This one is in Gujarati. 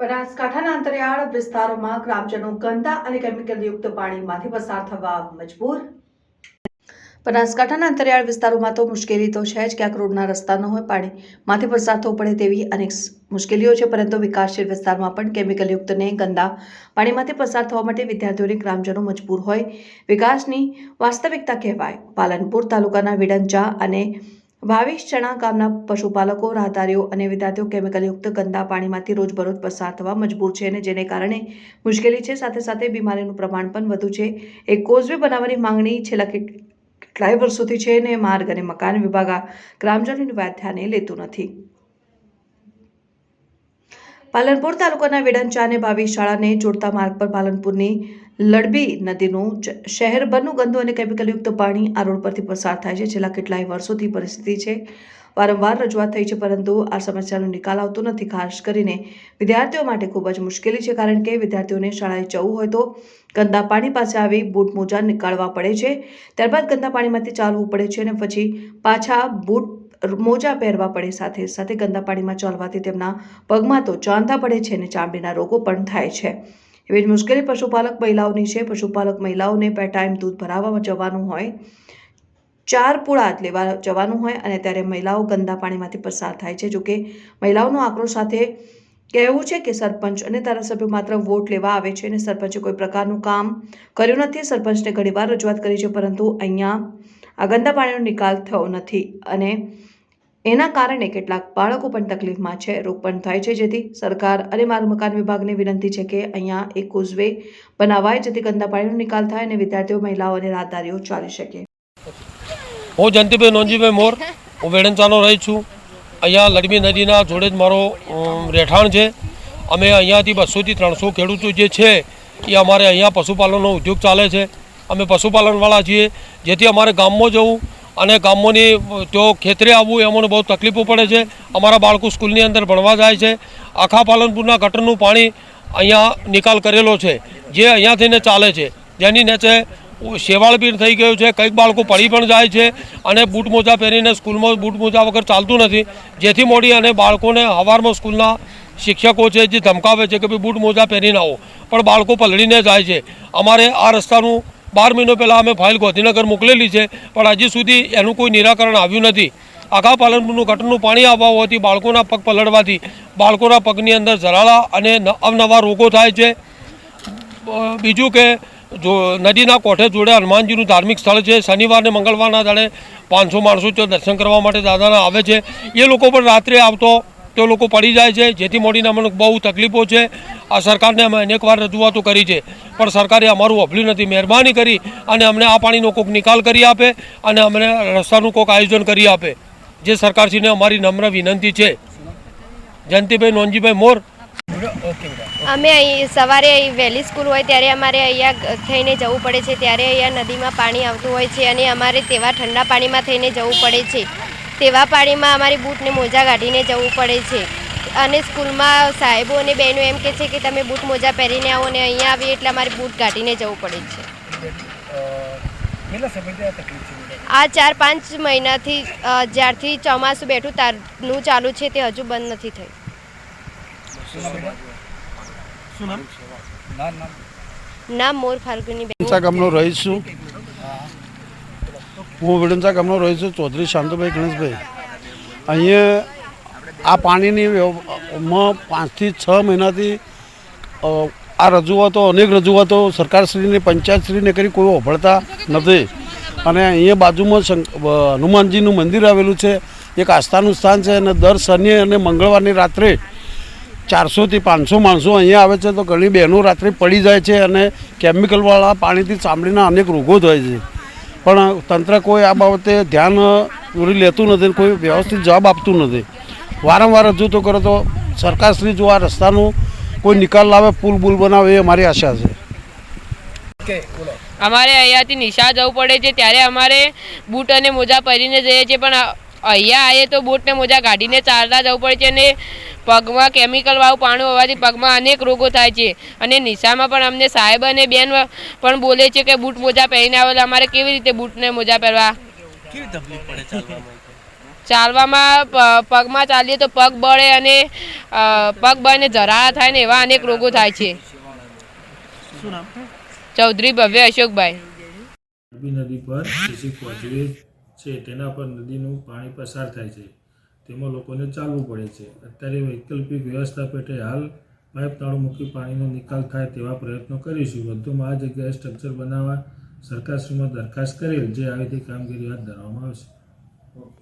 બનાસકાંઠાના અંતરિયાળ વિસ્તારોમાં ગ્રામજનો ગંદા અને કેમિકલયુક્ત પાણીમાંથી પસાર થવા મજબૂર. બનાસકાંઠાના અંતરિયાળ વિસ્તારોમાં તો મુશ્કેલી તો છે જ, ક્યાંક રોડના રસ્તા ન હોય, પાણીમાંથી પસાર થવું પડે તેવી અનેક મુશ્કેલીઓ છે, પરંતુ વિકાસશીલ વિસ્તારમાં પણ કેમિકલયુક્ત ને ગંદા પાણીમાંથી પસાર થવા માટે વિદ્યાર્થીઓને ગ્રામજનો મજબૂર હોય. વિકાસની વાસ્તવિકતા કહેવાય. પાલનપુર તાલુકાના વિડંચા અને ભાવિશ ચણા ગામના પશુપાલકો, રાહદારીઓ અને વિદ્યાર્થીઓ કેમિકલયુક્ત ગંદા પાણીમાંથી રોજબરોજ પસાર થવા મજબૂર છે અને જેને કારણે મુશ્કેલી છે. સાથે સાથે બીમારીનું પ્રમાણ પણ વધુ છે. એક કોઝવે બનાવવાની માંગણી છેલ્લા કેટ- કેટલાય વર્ષોથી છે અને માર્ગ અને મકાન વિભાગ આ ગ્રામજનોની વાત લેતું નથી. પાલનપુર તાલુકાના વેડંચા અને ભાવી શાળાને જોડતા માર્ગ પર પાલનપુરની લડબી નદીનું શહેર શહેરભરનું ગંદુ અને કેમિકલયુક્ત પાણી આ રોડ પરથી પસાર થાય છે. છેલ્લા કેટલાય વર્ષોથી પરિસ્થિતિ છે. વારંવાર રજૂઆત થઈ છે, પરંતુ આ સમસ્યાનો નિકાલ આવતો નથી. ખાસ કરીને વિદ્યાર્થીઓ માટે ખૂબ જ મુશ્કેલી છે, કારણ કે વિદ્યાર્થીઓને શાળાએ જવું હોય તો ગંદા પાણી પાસે આવી બૂટ મોજા નીકાળવા પડે છે. ત્યારબાદ ગંદા પાણીમાંથી ચાલવું પડે છે અને પછી પાછા બૂટ મોજા પહેરવા પડે. સાથે સાથે ગંદા પાણીમાં ચાલવાથી તેમના પગમાં તો ચાંદા પડે છે અને ચામડીના રોગો પણ થાય છે. એવી જ મુશ્કેલી પશુપાલક મહિલાઓની છે. પશુપાલક મહિલાઓને બે ટાઈમ દૂધ ભરાવવા જવાનું હોય, ચાર પુળા લેવા જવાનું હોય અને ત્યારે મહિલાઓ ગંદા પાણીમાંથી પસાર થાય છે. જોકે મહિલાઓનો આક્રોશ સાથે કહેવું છે કે સરપંચ અને ધારાસભ્યો માત્ર વોટ લેવા આવે છે અને સરપંચે કોઈ પ્રકારનું કામ કર્યું નથી. સરપંચને ઘણીવાર રજૂઆત કરી છે, પરંતુ અહીંયા આ ગંદા પાણીનો નિકાલ થયો નથી અને એના કારણે કેટલાક બાળકો પણ તકલીફમાં છે. રોગ પણ થાય છે. જેથી સરકાર અને માર્ગ મકાન વિભાગને વિનંતી છે કે અહીંયા એક કોઝવે બનાવાય, જેથી ગંદા પાણીનો નિકાલ થાય અને વિદ્યાર્થીઓ, મહિલાઓ અને રાહદારીઓ ચાલી શકે. હું જયંતિભાઈ નોંજીભાઈ મોર. હું વેડંચાનો રહી છું. અહીંયા લડબી નદીના જોડે જ મારો રહેઠાણ છે. અમે અહીંયાથી બસોથી ત્રણસો ખેડૂતો જે છે, એ અમારે અહીંયા પશુપાલનનો ઉદ્યોગ ચાલે છે. અમે પશુપાલનવાળા છીએ. જેથી અમારે ગામમાં જવું અને ગામોની જો ખેતરે આવવું એમાં બહુ તકલીફો પડે છે. અમારા બાળકો સ્કૂલની અંદર ભણવા જાય છે. આખા પાલનપુરના ગટરનું પાણી અહીંયા નિકાલ કરેલો છે. જે અહીંયા થઈને ચાલે છે. જેની નીચે શેવાળ બી થઈ ગયું છે. કંઈક બાળકો પડી પણ જાય છે અને બૂટ મોજા પહેરીને સ્કૂલમાં બૂટ મોજા વગર ચાલતું નથી. જેથી મોડી અને બાળકોને હવારમાં સ્કૂલના શિક્ષકો છે જે ધમકાવે છે કે ભાઈ બૂટ મોજા પહેરીને આવો. પણ બાળકો પલળીને જાય છે. અમારે આ રસ્તાનું બાર મહિનો પહેલાં અમે ફાઇલ ગોધીનગર મોકલેલી છે, પણ હજી સુધી એનું કોઈ નિરાકરણ આવ્યું નથી. આખા પાલનપુરનું ગટરનું પાણી આવવા હોવાથી બાળકોના પગ પલળવાથી, બાળકોના પગની અંદર ઝરાળા અને અવનવા રોગો થાય છે. બીજું કે, જો, નદીના કોઠે જોડે હનુમાનજીનું ધાર્મિક સ્થળ છે શનિવારને મંગળવારના દાડે પાંચસો માણસો દર્શન કરવા માટે દાદાના આવે છે. એ લોકો પણ રાત્રે આવતો, તે લોકો પડી જાય છે, જેથી મોડીને અમને બહુ તકલીફો છે. આ સરકારને અમે અનેકવાર રજૂઆતો કરી છે. પણ સરકારે અમારું અભલ્યું નથી, મહેરબાની કરી અને અમને આ પાણીનો કોક નિકાલ કરી આપે અને અમને રસ્તાનું કોઈક આયોજન કરી આપે. જે સરકારશ્રીને અમારી નમ્ર વિનંતી છે. જયંતિભાઈ નોનજીભાઈ મોર. અમે અહીં સવારે અહીં વહેલી સ્કૂલ હોય ત્યારે અમારે અહીંયા થઈને જવું પડે છે. ત્યારે અહીંયા નદીમાં પાણી આવતું હોય છે અને અમારે તેવા ઠંડા પાણીમાં થઈને જવું પડે છે. તેવા પાણીમાં અમારી બૂટને મોજા કાઢીને જવું પડે છે. અને સ્કૂલમાં સાહેબો અને બહેનો એમ કહે છે કે તમે બૂટ મોજા પહેરીને આવો અને અહીંયા આવીએ એટલે અમારે બૂટ કાઢીને જવું પડે છે. આ ચાર પાંચ મહિનાથી જ્યારથી ચોમાસું બેઠું તારનું ચાલુ છે તે હજુ બંધ નથી થયું. શું નામ? મોર ફાલ્ગુની બેન. ગામનો રહીશ છું. હું વિડંચા ગામનો રહીશ છું ચૌધરી શાંતુભાઈ ગણેશભાઈ. અહીંયા આ પાણીની માં પાંચથી છ મહિનાથી આ રજૂઆતો, અનેક રજૂઆતો સરકારશ્રીને, પંચાયતશ્રીને કરી કોઈ ઓભળતા નથી. અને અહીંયા બાજુમાં હનુમાનજીનું મંદિર આવેલું છે. એક આસ્થાનું સ્થાન છે અને દર શનિ અને મંગળવારની રાત્રે ચારસોથી પાંચસો માણસો અહીંયા આવે છે તો ઘણી બહેનો રાત્રે પડી જાય છે અને કેમિકલવાળા પાણીથી ચામડીના અનેક રોગો થાય છે. પણ તંત્ર કોઈ આ બાબતે ધ્યાન દોરી લેતું નથી કોઈ વ્યવસ્થિત જવાબ આપતું નથી. વારંવાર રજૂ કરો તો સરકારશ્રી જો આ રસ્તાનું કોઈ નિકાલ લાવે પુલ બુલ બનાવે એ અમારી આશા છે. અમારે અહીંયાથી નિશા જવું પડે છે ત્યારે અમારે બૂટ અને મોજા પહેરીને જઈએ છીએ પણ અહીંયા આવીએ તો બૂટ ને મોજા કાઢીને ચાલતા જવું પડે છે અને પગમાં કેમિકલવાળું પાણી હોવાથી પગમાં અનેક રોગો થાય છે. અને નિશામાં પણ અમને સાહેબ અને બેન પણ બોલે છે કે બૂટ મોજા પહેરીને આવે એટલે અમારે કેવી રીતે બૂટ ને મોજા પહેરવા? કેવી તકલીફ પડે ચાલવામાં પગમાં ચાલીએ તો પગ બળે અને પગ બળને જરા થાય ને એવા અનેક રોગો થાય છે. ચૌધરી ભવ્ય અશોકભાઈ. મોરબી નદી પર એસી કોઝવે છે તેના પર નદીનું પાણી પસાર થાય છે. તેમાં લોકોને ચાલવું પડે છે. અત્યારે વૈકલ્પિક વ્યવસ્થા પેટે હાલ પાઇપ તાળું મૂકી પાણીનો નિકાલ થાય તેવા પ્રયત્નો કરીશું. વધુમાં આ જગ્યાએ સ્ટ્રક્ચર બનાવવા સરકારશ્રીમાં દરખાસ્ત કરેલ જે આવી રીતે કામગીરી હાથ ધરવામાં આવશે.